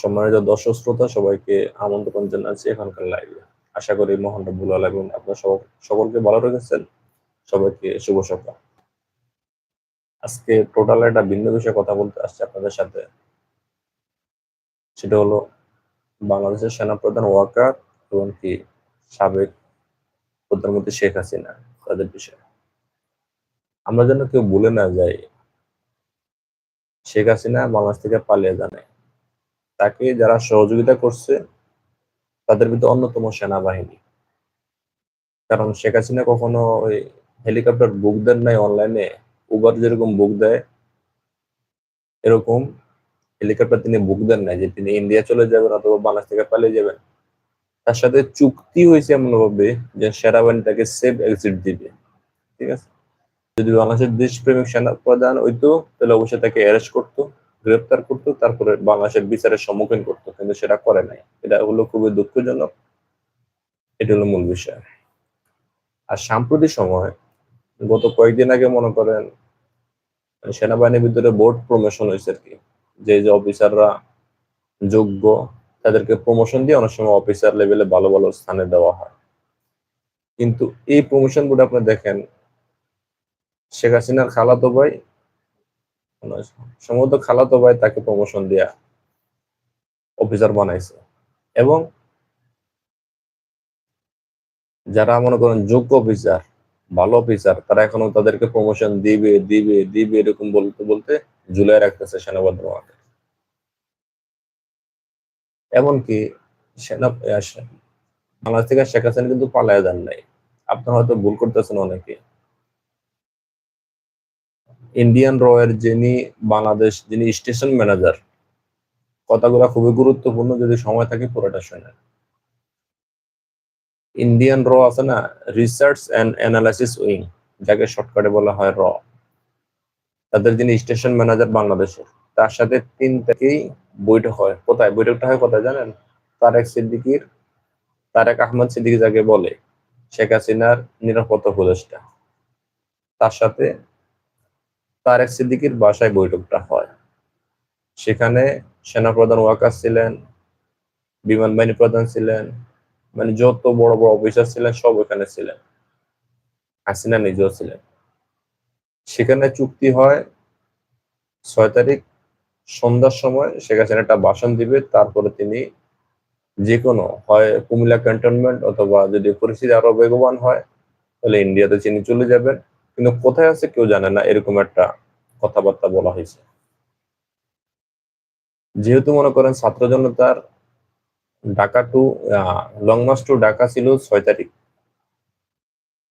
সম্মানিত দর্শক শ্রোতা, সবাইকে আমন্ত্রণ জানাচ্ছি এখনকার লাইভে আশা করি মহান রব্বুল আলামিন আপনার সকলকে ভালো রেখেছেন। সবাইকে শুভ সকাল। আজকে টোটাল একটা ভিন্ন বিষয়ে কথা বলতে আসছে আপনাদের সাথে। সেটা হলো বাংলাদেশের সেনাপ্রধান ওয়াকার এবং কি সাবেক প্রধানমন্ত্রী শেখ হাসিনা, তাদের বিষয়ে। আমরা যেন কেউ ভুলে না যাই, শেখ হাসিনা বাংলাদেশ থেকে পালিয়ে জানে তাকে যারা সহযোগিতা করছে, তাদের ভিতরে অন্যতম সেনাবাহিনী। কারণ শেখ হাসিনা কখনো ওই হেলিকপ্টার বুক দেন নাই অনলাইনে উবার যেরকম বুক দেয়, এরকম হেলিকপ্টার তিনি বুক দেন নাই যে তিনি ইন্ডিয়া চলে যাবেন অথবা বাংলাদেশ থেকে পালিয়ে যাবেন। তার সাথে চুক্তি হয়েছে এমনভাবে যে সেনাবাহিনী তাকে সেফ এক্সিট দিবে। ঠিক আছে? যদি বাংলাদেশের দেশপ্রেমিক সেনা প্রধান হইতো, তাহলে অবশ্যই তাকে অ্যারেস্ট করতো। গ্রেপ্তার করতো, তারপরে বাংলাদেশের বিচারের সম্মুখীন করতো, কিন্তু সেটা করে নাই। এটা হলো খুবই দুঃখজনক। এটা হলো মূল বিষয়। আর সাম্প্রতিক সময়, গত কয়েকদিন আগে মনে করেন, সেনাবাহিনীর ভিতরে বোর্ড প্রমোশন হয়েছে আর কি। যে যে অফিসাররা যোগ্য, তাদেরকে প্রমোশন দিয়ে অনেক সময় অফিসার লেভেলে ভালো ভালো স্থানে দেওয়া হয়। কিন্তু এই প্রমোশন বোর্ড আপনি দেখেন, শেখ হাসিনার খালাতো ভাই সম্ভবত খালাতো ভাই তাকে প্রমোশন দেয়া অফিসার বানাইছে। এবং যারা মনে করেন যোগ্য অফিসার ভালো অফিসার তারা এখনও তাদেরকে প্রমোশন দিবে দিবে দিবে এরকম বলতে বলতে জুলাই রাখতেছে সেনাবাহিনী আমাকে এমনকি সেনা বাংলাদেশ থেকে শেখ হাসিনা কিন্তু পালায় যান নাই। আপনার হয়তো ভুল করতেছেন অনেকে। ইন্ডিয়ান রয়ের যিনি বাংলাদেশ, যিনি স্টেশন ম্যানেজার কথাগুলো খুবই গুরুত্বপূর্ণ, যদি সময় থাকে পুরোটা শোনেন ইন্ডিয়ান র আছে না রিসার্চ অ্যান্ড অ্যানালাইসিস উইং যাকে শর্টকাটে বলা হয় র তাদের যিনি স্টেশন ম্যানেজার বাংলাদেশের, তার সাথে তিন থেকেই বৈঠক হয়। কোথায়? বৈঠকটা হয় কোথায় জানেন? তারেক সিদ্দিকির, তারেক আহমদ সিদ্দিকি যাকে বলে, শেখ হাসিনার নিরাপত্তা উপদেষ্টা। তার সাথে তারেক সিদ্দিকির বাসায় বৈঠকটা হয়। সেখানে সেনাপ্রধান ওয়াকার ছিলেন, বিমান বাহিনী প্রধান ছিলেন মানে যত বড় বড় অফিসার ছিলেন সব ওখানে ছিলেন। হাসিনা নিজেও ছিলেন। সেখানে চুক্তি হয় ছয় তারিখ সন্ধ্যার সময় শেখ হাসিনা একটা ভাষণ দিবে, তারপরে তিনি যে কোনো হয় কুমিল্লা ক্যান্টনমেন্ট অথবা যদি পরিস্থিতি আরও বেগবান হয়, তাহলে ইন্ডিয়াতে তিনি চলে যাবেন। কিন্তু কোথায় আছে কেউ জানে না, এরকম একটা কথাবার্তা বলা হয়েছে। যেহেতু মনে করেন ছাত্র জনতার Dhaka to long march to Dhaka ছিল ছয় তারিখ।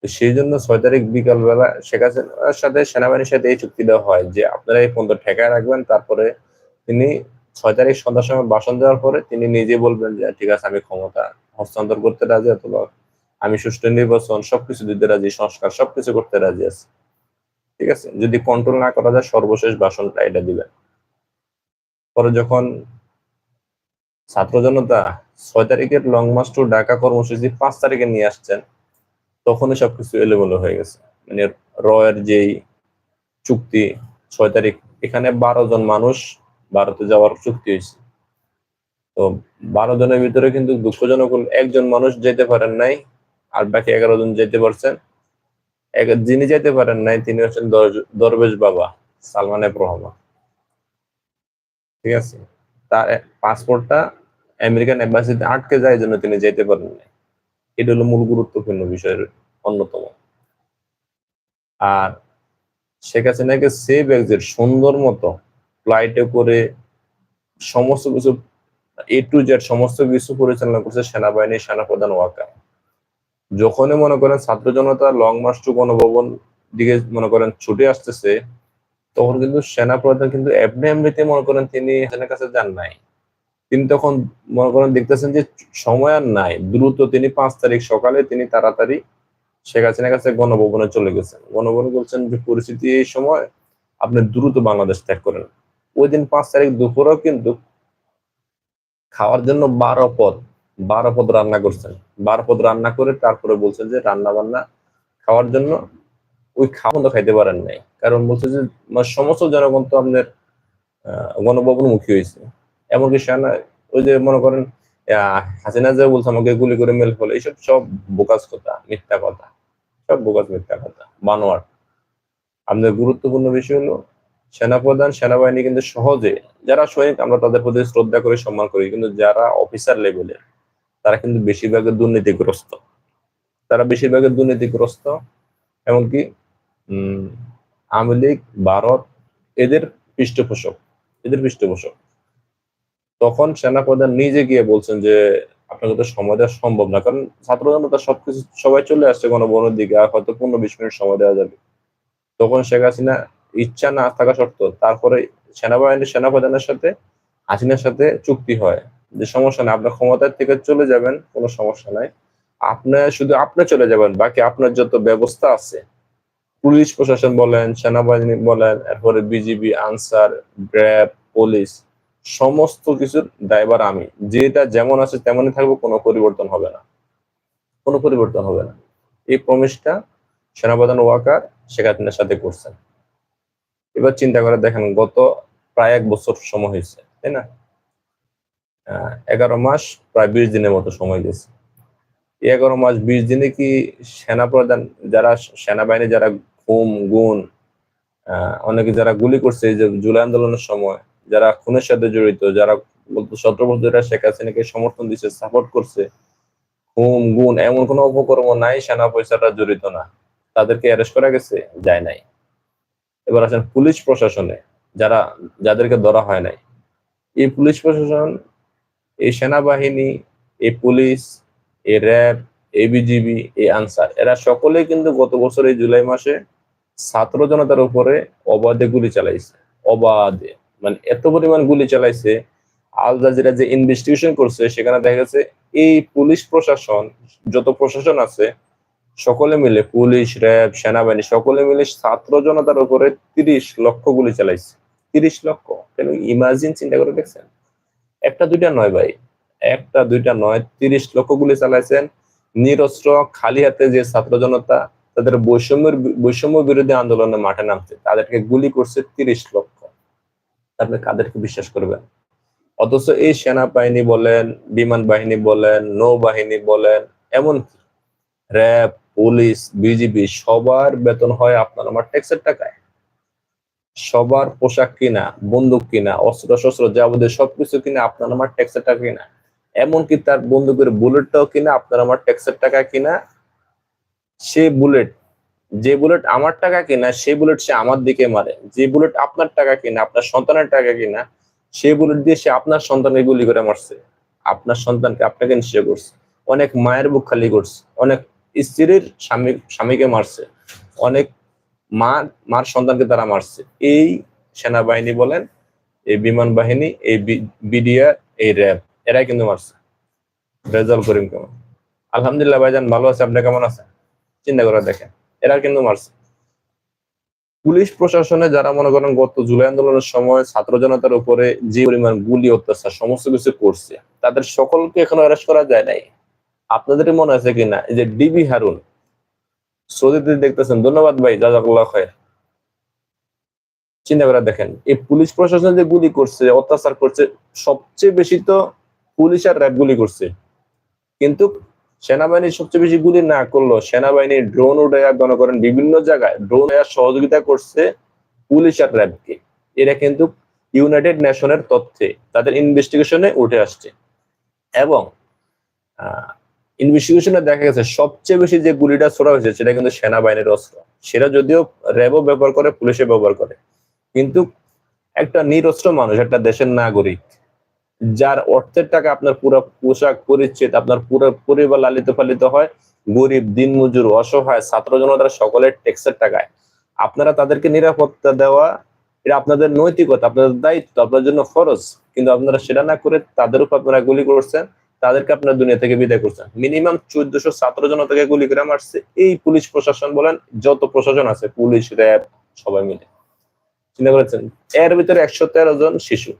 তো সেই জন্য ছয় তারিখ বিকাল বেলা শেখ হাসিনার সাথে সেনাবাহিনীর সাথে এই চুক্তি দেওয়া হয় যে আপনারা এই পর্যন্ত ঠেকায় রাখবেন, তারপরে তিনি ছয় তারিখ সন্ধ্যার সময় ভাষণ দেওয়ার পরে তিনি নিজে বলবেন যে, ঠিক আছে, আমি ক্ষমতা হস্তান্তর করতে রাজি অথবা আমি সুষ্ঠু নির্বাচন, সবকিছু দিতে রাজি, সংস্কার, সবকিছু করতে রাজি আছি। ঠিক আছে? যদি কন্ট্রোল না করা যায়, সর্বশেষ ভাষণটা এটা দিবেন। পরে যখন ছাত্র জনতা ছয় তারিখের লং মার্চ টু ঢাকা কর্মসূচি পাঁচ তারিখে নিয়ে আসছেন, তখনই সবকিছু এলোমেলো হয়ে গেছে। মানে রয়ের যেই চুক্তি, ছয় তারিখ, এখানে বারো জন মানুষ ভারতে যাওয়ার চুক্তি হয়েছে। তো বারো জনের ভিতরে কিন্তু দুঃখজনক একজন মানুষ যেতে পারেন নাই আর বাকি এগারো জন যেতে পারছেন। যিনি যেতে পারেন নাই, তিনি হচ্ছেন দর- দরবেশ বাবা, সালমান এফ রহমান। ঠিক আছে? তার পাসপোর্টটা আমেরিকান এম্বাসিতে আটকে যায় জন্য তিনি যেতে পারেন নাই। এটা হলো মূল গুরুত্বপূর্ণ বিষয়ের অন্যতম। আর শেখ হাসিনাকে সেভ এক্সিট সুন্দর মতো ফ্লাইটে করে সমস্ত কিছু এ টু জেড সমস্ত কিছু পরিচালনা করছে সেনাবাহিনীর সেনাপ্রধান ওয়াকা যখনই মনে করেন ছাত্র জনতা লং মার্চ টু গণভবন দিকে মনে করেন ছুটে আসতেছে, তখন কিন্তু সেনাপ্রধান কিন্তু এমনি এমনিতে মনে করেন তিনি হাসিনার কাছে যান নাই। তিনি তখন মনে করেন দেখতেছেন যে সময় আর নাই। দ্রুত তিনি পাঁচ তারিখ সকালে তিনি তাড়াতাড়ি শেখ হাসিনার কাছে গণভবনে চলে গেছেন। গণভবনে বলছেন যে, পরিস্থিতি এই সময়, আপনি দ্রুত বাংলাদেশ ত্যাগ করেন। ওই দিন পাঁচ তারিখ দুপুরেও কিন্তু খাওয়ার জন্য বারো পদ বারো পদ রান্না করছেন। বারো পদ রান্না করে তারপরে বলছেন যে রান্না বান্না খাওয়ার জন্য ওই খাওয়া তো খাইতে পারেন নাই। কারণ বলছে যে মানে সমস্ত জনগণ তো আপনার গণভবনমুখী হয়েছে। এমনকি সেনা, ওই যে মনে করেন হাসিনা যে বলছে আমাকে গুলি করে মেল ফেলে, এইসব সব বোকাস কথা, মিথ্যা কথা। সব বোকাস মিথ্যা কথা বানোয়ার আমাদের গুরুত্বপূর্ণ বিষয় হলো, সেনাপ্রধান, সেনাবাহিনী কিন্তু সহজে, যারা সৈনিক, আমরা তাদের প্রতি শ্রদ্ধা করে সম্মান করি। কিন্তু যারা অফিসার লেভেলের তারা কিন্তু বেশিরভাগের দুর্নীতিগ্রস্ত। তারা বেশিরভাগের দুর্নীতিগ্রস্ত, এমনকি আওয়ামী লীগ, ভারত, এদের পৃষ্ঠপোষক এদের পৃষ্ঠপোষক। তখন সেনাপ্রধান নিজে গিয়ে বলছেন যে আপনাকে তো সময় দেওয়া সম্ভব না, কারণ ছাত্র জনতা সবকিছু, সবাই চলে আসছে গণভবনের দিকে, আর হয়তো পনেরো বিশ মিনিট সময় দেওয়া যাবে। তখন শেখ হাসিনা ইচ্ছা না থাকা সত্ত্বেও তারপরে সেনাবাহিনীর সেনাপ্রধানের সাথে, হাসিনার সাথে চুক্তি হয়। যে সমস্যা নেই, আপনার ক্ষমতার থেকে চলে যাবেন, কোনো সমস্যা নাই। আপনি শুধু আপনি চলে যাবেন, বাকি আপনার যত ব্যবস্থা আছে, পুলিশ প্রশাসন বলেন, সেনাবাহিনী বলেন, এরপরে বিজিবি আনসার র্যাব পুলিশ, সমস্ত কিছুর ড্রাইভার আমি। যেটা যেমন আছে তেমনই থাকব, কোনো পরিবর্তন হবে না। কোনো পরিবর্তন হবে না। এই প্রমিসটা সেনাপ্রধান ওয়াকার, শেখ হাসিনার সাথে করছেন। এবার চিন্তা করে দেখেন, গত প্রায় এক বছর সময় হয়েছে, তাই না? এগারো মাস, প্রায় বিশ দিনের মতো সময় গেছে এই এগারো মাস, বিশ দিনে কি সেনাপ্রধান যারা সেনাবাহিনী যারা ঘুম, গুণ অনেকে যারা গুলি করছে, এই যে জুলাই আন্দোলনের সময়, যারা খুনের সাথে জড়িত, যারা বলতো সতেরো শেখ হাসিনাকে সমর্থন দিচ্ছে সাপোর্ট করছে, ঘুম, গুণ, এমন কোনো অপকর্ম নাই, সেনা পয়সাটা জড়িত না। তাদেরকে অ্যারেস্ট করা গেছে, যায় নাই। এবার আসেন পুলিশ প্রশাসনে, যারা, যাদেরকে ধরা হয় নাই। এই পুলিশ প্রশাসন এই সেনাবাহিনী এই পুলিশ এই র্যাব এই বিজিবি এই আনসার। এরা সকলে কিন্তু গত বছর এই জুলাই মাসে ছাত্র জনতার উপরে অবাধে গুলি চালাইছে। অবাধে। মানে এত পরিমাণ গুলি চালাইছে। আল জাজিরা যে ইনভেস্টিগেশন করছে, সেখানে দেখা গেছে এই পুলিশ প্রশাসন, যত প্রশাসন আছে, সকলে মিলে পুলিশ, র্যাব, সেনাবাহিনী, সকলে মিলে ছাত্র জনতার উপরে তিরিশ লক্ষ গুলি চালাইছে। তিরিশ লক্ষ। কেন? ইমাজিন চিন্তা করে দেখছেন? একটা, দুইটা নয় ভাই। একটা, দুইটা নয়। তিরিশ লক্ষ গুলি চালাইছেন। নিরস্ত্র, খালি হাতে যে ছাত্র জনতা, তাদের বৈষম্যের বৈষম্য বিরোধী আন্দোলনে মাঠে নামছে। তাদেরকে গুলি করছে তিরিশ লক্ষ। আপনি কাদেরকে বিশ্বাস করবেন? অথচ এই সেনাবাহিনী বলেন, বিমান বাহিনী বলেন, নৌবাহিনী বলেন এমন র্যাব, পুলিশ, বিজিবি সবার বেতন হয় আপনার আমার ট্যাক্সের টাকায়। সবার পোশাক কিনা, বন্দুক কিনা অস্ত্র শস্ত্র যাবতীয় সবকিছু কিনা আপনার আমার ট্যাক্সের টাকা কিনা। এমনকি তার বন্দুকের বুলেটটাও কিনা, আপনার আমার ট্যাক্সের টাকা কিনা, সে বুলেট যে বুলেট আমার টাকা কিনা, সে বুলেট সে আমার দিকে মারে। যে বুলেট আপনার টাকা কিনা, আপনার সন্তানের টাকা কিনা, সে বুলেট দিয়ে সে আপনার সন্তানকে গুলি করে মারছে। আপনার সন্তানকে আপনাকে নিশ্চয় করছে। অনেক মায়ের বুক খালি করছে। অনেক স্ত্রীর স্বামী, স্বামীকে মারছে। অনেক মা, মার সন্তানকে তারা মারছে। এই সেনাবাহিনী বলেন, এই বিমান বাহিনী, এই বিডিআর, এই র্যাব, এরাই কিন্তু মারছে। রেজাল করিম কেমন? আলহামদুলিল্লাহ ভাইজান, ভালো আছে, আপনি কেমন আছেন? চিন্তা করে দেখেন, এরা কিন্তু মারছে। পুলিশ প্রশাসনে যারা মনে করেন গত জুলাই আন্দোলনের সময় ছাত্র জনতার উপরে যে পরিমাণ গুলি, অত্যাচার, সমস্ত কিছু করছে, তাদের সকলকে এখনও অ্যারেস্ট করা যায় নাই। আপনাদের মনে আছে কিনা? এই যে ডিবি হারুন সৌদিতে দেখতেছেন, ধন্যবাদ ভাই, জাজাকুল্লাহ খায় চিন্তা করে দেখেন, এই পুলিশ প্রশাসন যে গুলি করছে অত্যাচার করছে, সবচেয়ে বেশি তো পুলিশ আর র্যাব গুলি করছে। কিন্তু সেনাবাহিনী সবচেয়ে বেশি গুলি না করল সেনাবাহিনী ড্রোন উড়াইয়া করেন বিভিন্ন জায়গায়, ড্রোন সহযোগিতা করছে পুলিশ আর র্যাবকে। এরা কিন্তু ইউনাইটেড নেশনের তথ্যে তাদের ইনভেস্টিগেশনে উঠে আসছে। এবং ইনভেস্টিগেশনে দেখা গেছে, সবচেয়ে বেশি যে গুলিটা ছোড়া হয়েছে, সেটা কিন্তু সেনাবাহিনীর অস্ত্র। সেটা যদিও র্যাবও ব্যবহার করে পুলিশে ব্যবহার করে। কিন্তু একটা নিরস্ত্র মানুষ, একটা দেশের নাগরিক, যার অর্থের টাকা আপনার পুরো পোশাক পরিচ্ছেদ, আপনার পুরো পরিবার লালিত পালিত হয়, গরিব, দিনমজুর, অসহায়, ছাত্র জনতার সকলের ট্যাক্সের টাকায়। আপনারা তাদেরকে নিরাপত্তা দেওয়া, এটা আপনাদের নৈতিকতা, আপনাদের দায়িত্ব আপনার জন্য ফরজ। কিন্তু আপনারা সেটা না করে তাদের উপর আপনারা গুলি করছেন তাদেরকে আপনার দুনিয়া থেকে বিদায় করছেন। মিনিমাম চোদ্দশো ছাত্র জনতাকে গুলি করে মারছে। এই পুলিশ প্রশাসন বলেন, যত প্রশাসন আছে, পুলিশ, র্যাব, সবাই মিলে। চিন্তা করেছেন? এর ভিতরে একশো তেরো জন শিশু।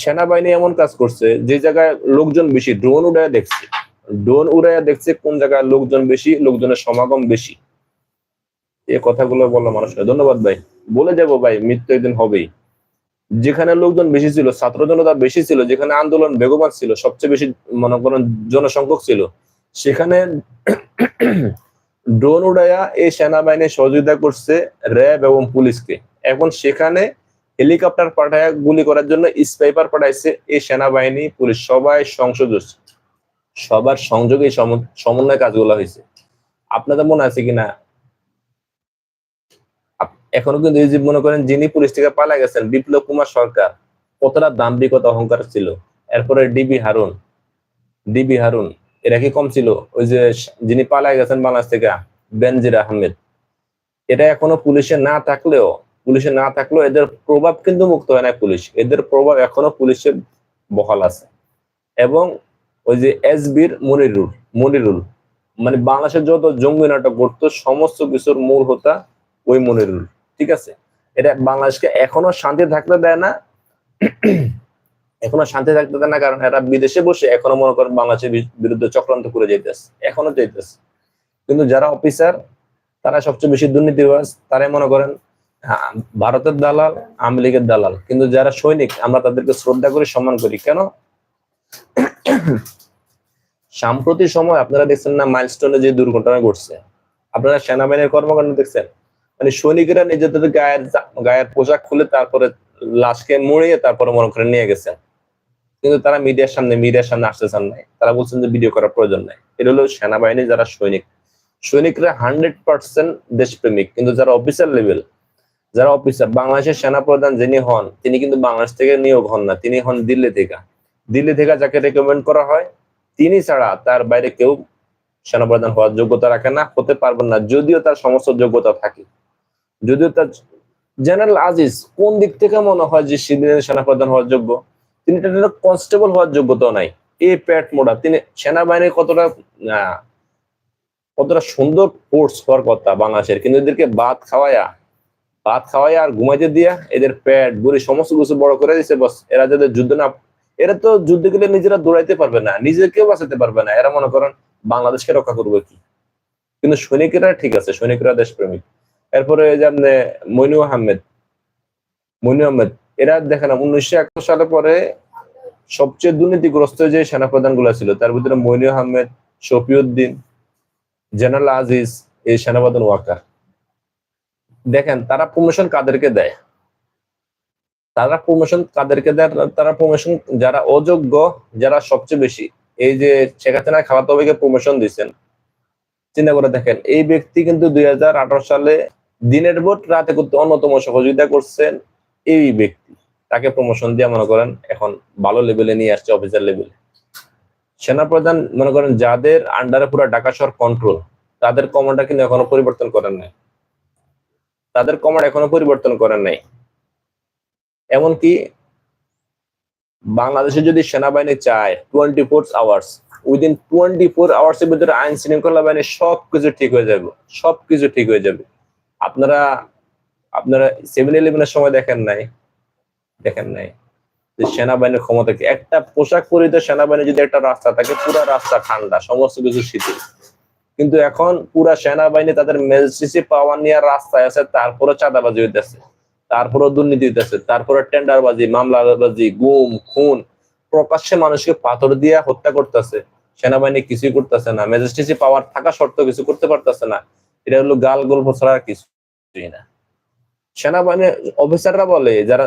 সেনাবাহিনী এমন কাজ করছে, যে জায়গায় লোকজন বেশি ড্রোন উড়ায় দেখছে। ড্রোন উড়াইয়া দেখছে কোন জায়গায় লোকজন বেশি, লোকজনের সমাগম বেশি। এই কথাগুলো বলল মানুষকে ধন্যবাদ ভাই। বলে যাব ভাই, মৃত্যু একদিন হবেই। যেখানে লোকজন বেশি ছিল, ছাত্র জনতা বেশি ছিল, যেখানে আন্দোলন বেগবান ছিল, সবচেয়ে বেশি মনে করেন জনসংখ্যক ছিল, সেখানে ড্রোন উড়াইয়া এই সেনাবাহিনী সহযোগিতা করছে র্যাব এবং পুলিশকে। এখন সেখানে হেলিকপ্টার পাঠায় গুলি করার জন্য স্পাইপার পাঠাইছে এই সেনাবাহিনী, পুলিশ, সবাই সংসদ সবার সংযোগে সমন্বয় কাজগুলো হয়েছে আপনাদের মনে আছে কিনা? এখনও কিন্তু এই যে মনে করেন যিনি পুলিশ থেকে পালা গেছেন, বিপ্লব কুমার সরকার, কতটা দাম্ভিকতা, অহংকার ছিল। এরপরে ডিবি হারুন ডিবি হারুন, এরা কি কম ছিল? ওই যে যিনি পালায় গেছেন বাংলাদেশ থেকে, বেনজির আহমেদ। এটা এখনও পুলিশে না থাকলেও, পুলিশে না থাকলেও এদের প্রভাব কিন্তু মুক্ত হয় না পুলিশ। এদের প্রভাব এখনও পুলিশের বহাল আছে। এবং ওই যে এসবির মনিরুল মনিরুল মানে বাংলাদেশের যত জঙ্গি নাটক করতো সমস্ত কিছুর মূল হোতা ওই মনিরুল। ঠিক আছে? এটা বাংলাদেশকে এখনও শান্তি থাকতে দেয় না। এখনও শান্তি থাকতে দেয় না, কারণ এরা বিদেশে বসে এখনও মনে করেন বাংলাদেশের বিরুদ্ধে চক্রান্ত করে যেতেছে এখনও যেতেছে কিন্তু যারা অফিসার, তারা সবচেয়ে বেশি দুর্নীতিবাজ তারাই মনে করেন ভারতের দালাল, আওয়ামী লীগের দালাল। কিন্তু যারা সৈনিক, আমরা তাদেরকে শ্রদ্ধা করি সম্মান করি। কেন? সাম্প্রতিক সময় আপনারা দেখছেন না, মাইলস্টোনে যে দুর্ঘটনা ঘটছে। আপনারা সেনাবাহিনীর কর্মকাণ্ড দেখছেন? মানে সৈনিকেরা নিজেদের গায়ের গায়ের পোশাক খুলে তারপরে লাশকে মরিয়ে তারপরে মনে করে নিয়ে গেছেন কিন্তু তারা মিডিয়ার সামনে মিডিয়ার সামনে আসতে চান নাই। তারা বলছেন যে ভিডিও করার প্রয়োজন নাই। এটা হলো সেনাবাহিনী যারা সৈনিক। সৈনিকরা হান্ড্রেড পার্সেন্ট দেশপ্রেমিক। কিন্তু যারা অফিসার লেভেল যারা অফিসার বাংলাদেশের সেনাপ্রধান যিনি হন, তিনি কিন্তু বাংলাদেশ থেকে নিয়োগ হন না। তিনি হন দিল্লি থেকে। দিল্লি থেকে যাকে রেকমেন্ড করা হয়, তিনি ছাড়া তার বাইরে কেউ সেনাপ্রধান হওয়ার যোগ্যতা রাখে না, হতে পারবেন না, যদিও তার সমস্ত যোগ্যতা থাকে। যদিও তার জেনারেল আজিজ কোন দিক থেকে মনে হয় যে সিদিনের সেনাপ্রধান হওয়ার যোগ্য? তিনি কনস্টেবল হওয়ার যোগ্যতা নাই। এ প্যাট মোড়া, তিনি সেনাবাহিনীর কতটা কতটা সুন্দর ফোর্স হওয়ার কথা বাংলাদেশের। কিন্তু এদেরকে ভাত খাওয়ায়া, ভাত খাওয়াইয়া আর ঘুমাইতে দিয়া এদের পেট বুড়ি সমস্ত কিছু বড় করে দিছে, বস, এরা যাদের যুদ্ধ না, এরা তো যুদ্ধ গেলে নিজেরা দৌড়াইতে পারবে না, নিজেকেও বাঁচাতে পারবে না। এরা মনে করেন বাংলাদেশকে রক্ষা করবে কি? কিন্তু সৈনিকেরা ঠিক আছে, সৈনিকরা দেশপ্রেমিক। এরপরে যে আপনি মইনু আহমেদ মইনু আহমেদ, এরা দেখেন উনিশশো একাত্তর সালে পরে সবচেয়ে দুর্নীতিগ্রস্ত যে সেনাপ্রধানগুলা ছিল, তার ভিতরে মইনু আহমেদ, শফিউদ্দিন, জেনারেল আজিজ, এই সেনাপ্রধান ওয়াকার। দেখেন, তারা প্রমোশন কাদেরকে দেয়? তারা প্রমোশন কাদেরকে দেয়? তারা প্রমোশন যারা অযোগ্য, যারা সবচেয়ে বেশি, এই যে শেখ হাসিনা খালাতো ভাইকে প্রমোশন দিচ্ছেন, চিন্তা করে দেখেন, এই ব্যক্তি কিন্তু দুই হাজার আঠারো সালে দিনের ভোট রাতে করতে অন্যতম সহযোগিতা করছেন এই ব্যক্তি। তাকে প্রমোশন দিয়ে মনে করেন এখন ভালো লেভেলে নিয়ে আসছে অফিসার লেভেলে সেনাপ্রধান মনে করেন যাদের আন্ডারে পুরো ঢাকা শহর কন্ট্রোল তাদের কমান্ডার কিন্তু এখনও পরিবর্তন করেন নাই। তাদের কমান্ড এখনও পরিবর্তন করেন নাই। এমনকি বাংলাদেশে যদি সেনাবাহিনী চায় twenty four hours within twenty four hours এর ভিতরে আইন শৃঙ্খলা বাহিনী সবকিছু ঠিক হয়ে যাবে, সবকিছু ঠিক হয়ে যাবে। আপনারা আপনারা সেভেন ইলেভেনের সময় দেখেন নাই দেখেন নাই যে সেনাবাহিনীর ক্ষমতা কি। একটা পোশাক পরিহিত সেনাবাহিনী যদি একটা রাস্তা থাকে, পুরো রাস্তা ঠান্ডা, সমস্ত কিছু শীতল। কিন্তু এখন পুরা সেনাবাহিনী তাদের ম্যাজিস্ট্রেসি পাওয়ার নিয়ে রাস্তায় আছে তারপরে চাঁদাবাজি হইতেছে তারপরে দুর্নীতি হইতেছে তারপরে টেন্ডারবাজি, মামলাবাজি, গুম, খুন, প্রকাশ্যে মানুষকে পাথর দিয়ে হত্যা করতেছে। সেনাবাহিনী কিছুই করতেছে না। ম্যাজিস্ট্রেসি পাওয়ার থাকা সত্ত্বেও কিছু করতে পারতেছে না। এটা হলো গাল গল্প ছাড়া আর কিছুই না সেনাবাহিনী অফিসাররা বলে, যারা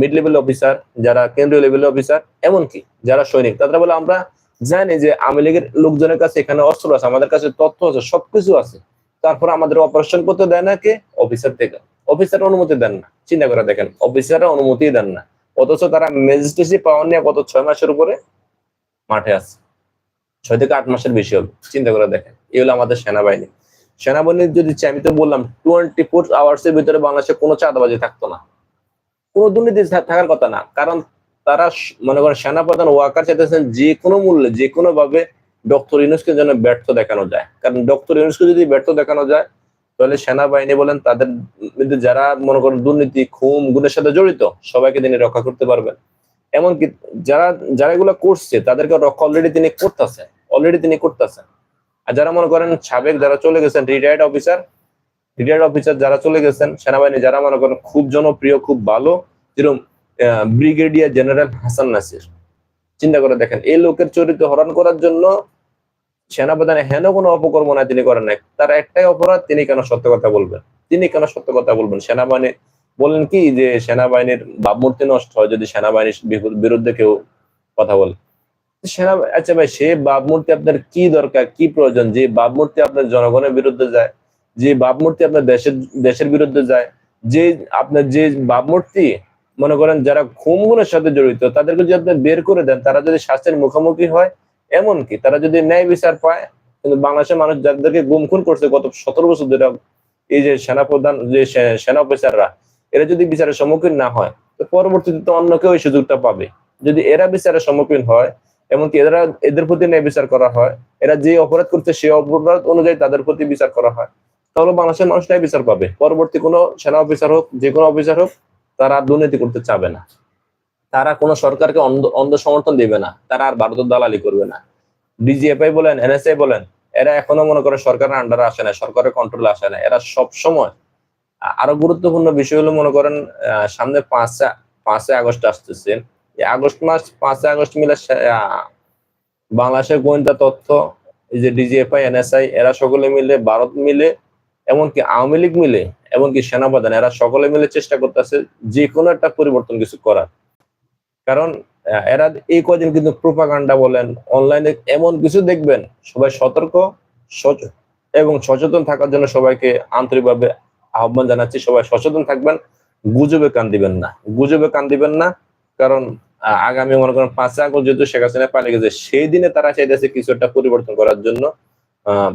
মিড লেভেল অফিসার যারা কেন্দ্রীয় লেভেলের অফিসার এমনকি যারা সৈনিক তারা বলে আমরা জানি যে আওয়ামী লীগের লোকজনের কাছে এখানে অস্ত্র আছে, আমাদের কাছে তথ্য আছে, সবকিছু আছে। তারপর আমাদের অপারেশন করতে দেয় না কে? অফিসার থেকে। অফিসার অনুমতি দেন না, চিন্তা করে দেখেন অফিসাররা অনুমতি দেন না। অথচ তারা ম্যাজিস্ট্রেসি পাওয়ার নিয়ে গত ছয় মাসের উপরে মাঠে আছে। ছয় থেকে আট মাসের বেশি হবে, চিন্তা করে দেখেন, এই হলো আমাদের সেনাবাহিনী। সেনাবাহিনীর যদি আমি তো বললাম টোয়েন্টি ফোর আওয়ার্স এর ভিতরে বাংলাদেশে কোনো চাঁদাবাজি থাকতো না। কোনো দুর্নীতি থাকার কথা না। কারণ তারা মনে করেন সেনাপ্রধান ওয়াকার চাইতেছেন যে কোনো মূল্যে, যে কোনো ভাবে ডক্টর ইউনুসকে যেন ব্যর্থ দেখানো যায়। কারণ ডক্টর ইউনুসকে যদি ব্যর্থ দেখানো যায়, তাহলে সেনাবাহিনী বলেন, তাদের মধ্যে যারা মনে করেন দুর্নীতি, খুন, গুণের সাথে জড়িত, সবাইকে তিনি রক্ষা করতে পারবেন। এমনকি যারা যারা এগুলো করছে, তাদেরকে রক্ষা অলরেডি তিনি করতেছে। অলরেডি তিনি করতেছেন আর যারা মনে করেন সাবেক যারা চলে গেছেন রিটায়ার্ড অফিসার রিটায়ার্ড অফিসার যারা চলে গেছেন, সেনাবাহিনী যারা মনে করেন খুব জনপ্রিয়, খুব ভালো, যেরকম ব্রিগেডিয়ার জেনারেল হাসান নাসির। চিন্তা করে দেখেন, এই লোকের চরিত্র হরণ করার জন্য সেনাপ্রধানে হেন কোনো অপকর্ম না তিনি করেন নাই। তার একটাই অপরাধ, তিনি কেন সত্য কথা বলবেন? তিনি কেন সত্য কথা বলবেন? সেনাবাহিনী বলেন কি যে, সেনাবাহিনীর ভাবমূর্তি নষ্ট হয় যদি সেনাবাহিনীর বিরুদ্ধে কেউ কথা বলে। সেনা আচ্ছা ভাই, সে ভাবমূর্তি আপনার কি দরকার, কি প্রয়োজন? যে ভাবমূর্তি আপনার জনগণের বিরুদ্ধে যায়, যে ভাবমূর্তি আপনার দেশের দেশের বিরুদ্ধে যায়, যে আপনার যে ভাবমূর্তি মনে করেন যারা খুমগুনের সাথে জড়িত, তাদেরকে যদি আপনি বের করে দেন, তারা যদি শাস্তির মুখোমুখি হয়, এমন কি? তারা যদি ন্যায় বিচার পায়, কিন্তু বাংলাদেশের মানুষ যাদেরকে গুম খুন করছে গত সতেরো বছর ধরে, এই যে সেনাপ্রধান, যে সেনা অফিসাররা, এরা যদি বিচারের সম্মুখীন না হয়, তো পরবর্তীতে তো অন্য কেউ এই সুযোগটা পাবে। যদি এরা বিচারের সম্মুখীন হয় এমনকি এরা এদের প্রতি ন্যায় বিচার করা হয়। এরা যে অপরাধ করছে সেই অপরাধ অনুযায়ী তাদের প্রতি বিচার করা হয়। তাহলে বাংলাদেশের মানুষ ন্যায় বিচার পাবে। পরবর্তী কোনো সেনা অফিসার হোক, যে কোনো অফিসার হোক, তারা দুর্নীতি করতে চাবে না। তারা কোনো সরকারকে অন্ধ সমর্থন দেবে না। তারা আর ভারতের দালালি করবে না। ডিজিএফআই বলেন এনএসআই বলেন, এরা এখনও মনে করে সরকারের আন্ডারে আসে না সরকারের কন্ট্রোলে আসে না এরা সব সময় আরও গুরুত্বপূর্ণ বিষয় হলো মনে করেন সামনে পাঁচে পাঁচে আগস্ট আসতেছে। আগস্ট মাস পাঁচে আগস্ট মিলে বাংলাদেশের গোয়েন্দা তথ্য, এই যে ডিজিএফআই, এনএসআই, এরা সকলে মিলে, ভারত মিলে, এমনকি আওয়ামী লীগ মিলে, এমনকি সেনাপ্রধান, এরা সকলে মিলে চেষ্টা করতেছে যে কোনো একটা পরিবর্তন কিছু করার। কারণ এরা এই কদিন কিন্তু প্রোপাগান্ডা বলেন, অনলাইনে এমন কিছু দেখবেন, সবাই সতর্ক এবং সচেতন থাকার জন্য সবাইকে আন্তরিকভাবে আহ্বান জানাচ্ছি, সবাই সচেতন থাকবেন, গুজবে কান দিবেন না, গুজবে কান দিবেন না কারণ আগামী মনে করেন পাঁচ আগস্ট যেহেতু শেখ হাসিনা পালিয়ে গেছে, সেই দিনে তারা চাইতেছে কিছু একটা পরিবর্তন করার জন্য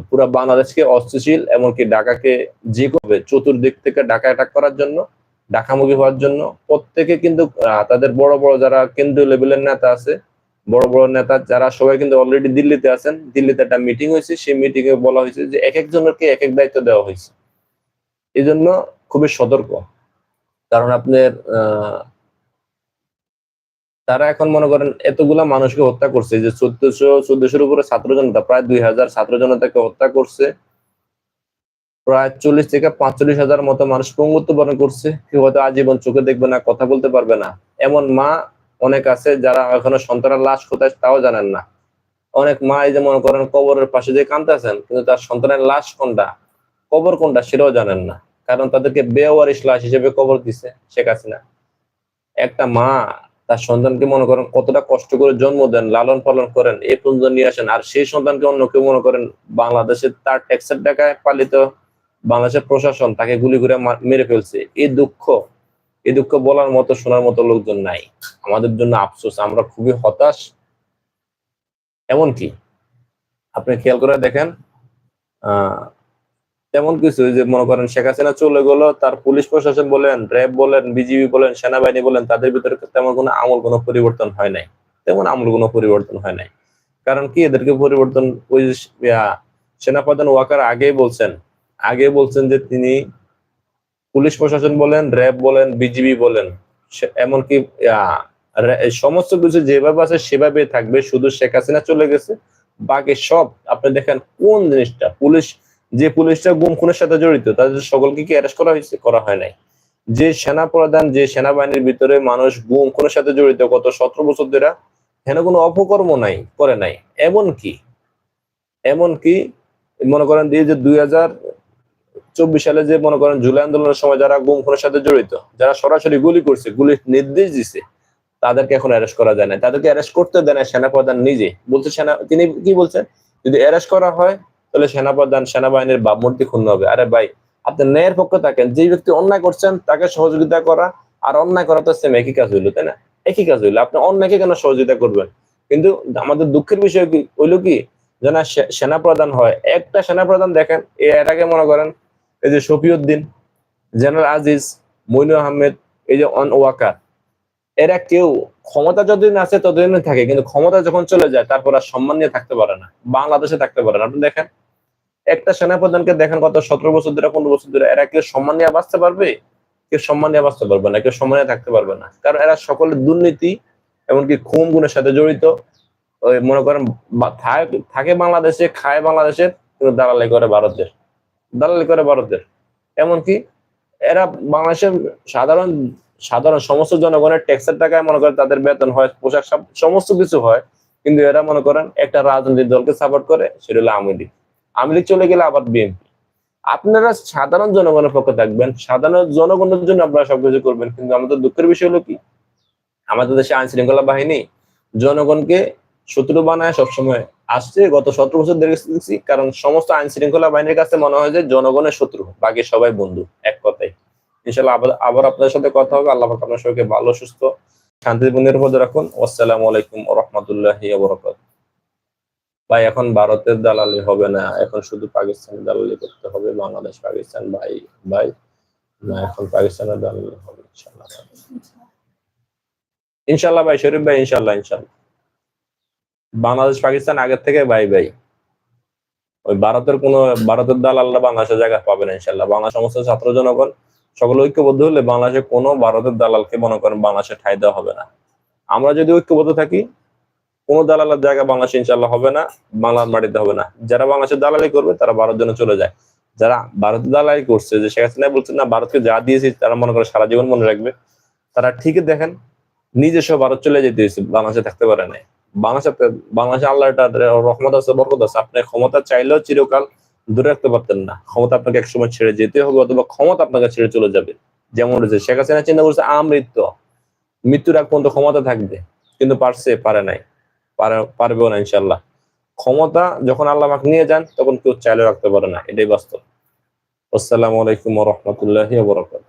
পুরা বাংলাদেশকে অস্থিতিশীল এমনকি ঢাকাকে যে করবে চতুর্দিক থেকে ঢাকা অ্যাটাক করার জন্য, ঢাকামুখী হওয়ার জন্য, প্রত্যেকে কিন্তু তাদের বড় বড় যারা কেন্দ্রীয় লেভেলের নেতা আছে, বড় বড় নেতা যারা সবাই কিন্তু অলরেডি দিল্লিতে আছেন, দিল্লিতে একটা মিটিং হয়েছে, সেই মিটিং এ বলা হয়েছে যে এক একজনকে এক এক দায়িত্ব দেওয়া হয়েছে। এই জন্য খুবই সতর্ক। কারণ আপনার তারা এখন মনে করেন এতগুলা মানুষকে হত্যা করছে যে চোদ্দশো, চোদ্দশোর উপরে ছাত্র জনতা, প্রায় দুই হাজার ছাত্র জনতাকে হত্যা করছে। প্রায় চল্লিশ থেকে পাঁচচল্লিশ হাজার মতো মানুষ পঙ্গুত্ব বরণ করছে। কেউ হয়তো আজীবন চোখে দেখবে না, কথা বলতে পারবে না। এমন মা অনেক আছে যারা এখনও সন্তানের লাশ কোথায় তাও জানেন না। অনেক মা এই যে মনে করেন কবরের পাশে যে কাঁদতেছেন কিন্তু তার সন্তানের লাশ কোনটা, কবর কোনটা সেটাও জানেন না। কারণ তাদেরকে বেওয়ারিশ লাশ হিসেবে কবর দিছে শেখ হাসিনা। একটা মা তার সন্তানকে মনে করেন কতটা কষ্ট করে জন্ম দেন, লালন পালন করেন এই পর্যন্ত নিয়ে আসেন, আর সেই সন্তানকে অন্য কেউ মনে করেন বাংলাদেশের তার ট্যাক্সের টাকায় পালিত বাংলাদেশের প্রশাসন তাকে গুলি করে মেরে ফেলছে। এই দুঃখ এই দুঃখ বলার মতো, শোনার মতো লোকজন নাই। আমাদের জন্য আফসোস, আমরা খুবই হতাশ। এমনকি, আপনি খেয়াল করে দেখেন, আহ তেমন কিছু যে মনে করেন শেখ হাসিনা চলে গেলো, তার পুলিশ প্রশাসন বলেন, র্যাব বলেন, বিজিবি বলেন, সেনাবাহিনী বলেন, তাদের ভিতরে তেমন কোনো আমল কোনো পরিবর্তন হয় নাই। তেমন আমল কোনো পরিবর্তন হয় নাই। কারণ কি এদেরকে পরিবর্তন ওই সেনাপ্রধান ওয়াকার আগেই বলছেন আগে বলছেন যে তিনি পুলিশ প্রশাসন বলেন, র্যাব বলেন, বিজিবি বলেন এমনকি সমস্ত কিছু যেভাবে আছে সেভাবে থাকবে। শুধু শেখ হাসিনা চলে গেছে, বাকি সব আপনি দেখেন কোন জিনিসটা পুলিশ যে পুলিশটা গুম খুনের সাথে জড়িত, তাদের সকলকে কি অ্যারেস্ট করা হয়েছে? করা হয় নাই। যে সেনা প্রধান যে সেনাবাহিনীর ভিতরে মানুষ গুম খুনের সাথে জড়িত গত সতেরো বছর ধরে এখানে কোনো অপকর্ম নাই, করে নাই। এমন কি? এমন কি? মনে করেন দিয়ে যে দুই হাজার চব্বিশ সালে যে মনে করেন জুলাই আন্দোলনের সময় যারা গুম খুনের সাথে জড়িত, যারা সরাসরি গুলি করছে গুলির নির্দেশ দিছে, তাদেরকে এখন অ্যারেস্ট করা যায় না তাদেরকে অ্যারেস্ট করতে দেয় না সেনাপ্রধান নিজে। বলছে সেনা তিনি কি বলছেন? যদি অ্যারেস্ট করা হয় তাহলে সেনাপ্রধান, সেনাবাহিনীর ভাবমূর্তি ক্ষুণ্ণ হবে। আরে ভাই, আপনি ন্যায়ের পক্ষে থাকেন। যে ব্যক্তি অন্যায় করছেন, তাকে সহযোগিতা করা আর অন্যায় করা তো সেম একই কাজ হইল, তাই না? একই কাজ হইল। আপনি অন্যায়কে কেন সহযোগিতা করবেন? কিন্তু আমাদের দুঃখের বিষয় কি? হইল কি? যেন সে- সেনাপ্রধান হয়। একটা সেনাপ্রধান দেখেন এর আগে মনে করেন, এই যে শফিউদ্দিন, জেনারেল আজিজ মইনু আহমেদ, এই যে অন ওয়াকার, এরা কেউ ক্ষমতা যতদিন আছে, ততদিন থাকে। কিন্তু ক্ষমতা যখন চলে যায়, তারপর আর সম্মান নিয়ে থাকতে পারে না। বাংলাদেশে থাকতে পারে না। আপনি দেখেন, একটা সেনাপ্রধানকে দেখেন কত সতেরো বছর ধরে, পনেরো বছর ধরে, এরা কেউ সম্মান নিয়ে বাঁচতে পারবে? কেউ সম্মান নিয়ে বাঁচতে পারবে না। কেউ সম্মান নিয়ে থাকতে পারবে না। কারণ এরা সকলে দুর্নীতি, এমনকি খুন গুণের সাথে জড়িত। ওই মনে করেন থাকে বাংলাদেশে, খায় বাংলাদেশের কিন্তু দালালি করে ভারতের। দালালি করে ভারতের। এমনকি এরা বাংলাদেশের সাধারণ সাধারণ সমস্ত জনগণের ট্যাক্সের টাকায় মনে করেন তাদের বেতন হয়, পোশাক সমস্ত কিছু হয়। কিন্তু এরা মনে করেন একটা রাজনৈতিক দলকে সাপোর্ট করে, সেটা হলো আওয়ামী লীগ। আওয়ামী লীগ চলে গেলে আবার বিএনপি আপনারা সাধারণ জনগণের পক্ষে থাকবেন, সাধারণ জনগণের জন্য আপনারা সবকিছু করবেন, কিন্তু আমাদের দুঃখের বিষয় হলো কি? আমাদের দেশে আইন শৃঙ্খলা বাহিনী জনগণকে শত্রু বানায় সবসময় আসছে। গত সতেরো বছর দেখছি, কারণ সমস্ত আইন শৃঙ্খলা বাহিনীর কাছে মনে হয় যে জনগণের শত্রু, বাকি সবাই বন্ধু, এক কথাই ইনশাল্লাহ আবার আপনাদের সাথে কথা হবে। আল্লাহ আপনার সবাইকে ভালো, সুস্থ শান্তিপূর্ণ নিরাপদে রাখুন। আসসালামু আলাইকুম রহমতুল্লাহি বরকাত ভাই, এখন ভারতের দালালি হবে না। এখন শুধু পাকিস্তানের দালালি করতে হবে। বাংলাদেশ, পাকিস্তান, ভাই ভাই, না, এখন পাকিস্তানের দালালি হবে ইনশাল্লাহ ইনশাল্লাহ ভাই, শরীফ ভাই ইনশাল্লাহ ইনশাল্লাহ বাংলাদেশ, পাকিস্তান আগের থেকে ভাই ভাই। ওই ভারতের কোন ভারতের দালালরা বাংলাদেশের জায়গা পাবে না ইনশাল্লাহ বাংলা সমস্ত ছাত্র জনগণ সকল ঐক্যবদ্ধ হলে বাংলাদেশে কোনো ভারতের দালালকে মনে করেন বাংলাদেশে ঠাই দেওয়া হবে না। আমরা যদি ঐক্যবদ্ধ থাকি, কোনো দালালের জায়গা বাংলাদেশে ইনশাল্লাহ হবে না বাংলার মাটিতে হবে না। যারা বাংলাদেশের দালালি করবে, তারা ভারত জন্য চলে যায়। যারা ভারত দালালি করছে, যে শেখ হাসিনা বলছে, না, ভারতকে যা দিয়েছি, তারা মনে করে সারা জীবন মনে রাখবে। তারা ঠিকই দেখেন, নিজস্ব ভারত চলে যেতে হয়েছে, বাংলাদেশে থাকতে পারে নাই। বাংলাদেশে বাংলাদেশে আল্লাহ রহমত আছে, বরকত আছে। আপনি ক্ষমতা চাইলেও চিরকাল দূরে রাখতে পারতেন না। ক্ষমতা আপনাকে একসময় ছেড়ে যেতে হবে অথবা ক্ষমতা আপনাকে ছেড়ে চলে যাবে। যেমন রয়েছে, শেখ হাসিনা চিন্তা করছে আমৃত্যু মৃত্যুর আগ পর্যন্ত ক্ষমতা থাকবে, কিন্তু পারছে, পারে নাই। পারে- পারবেও না ইনশাল্লাহ ক্ষমতা যখন আল্লাহ আমাকে নিয়ে যান, তখন কেউ চাইলে রাখতে পারে না। এটাই বাস্তব। আসসালামু আলাইকুম রহমতুল্লাহ বরকাত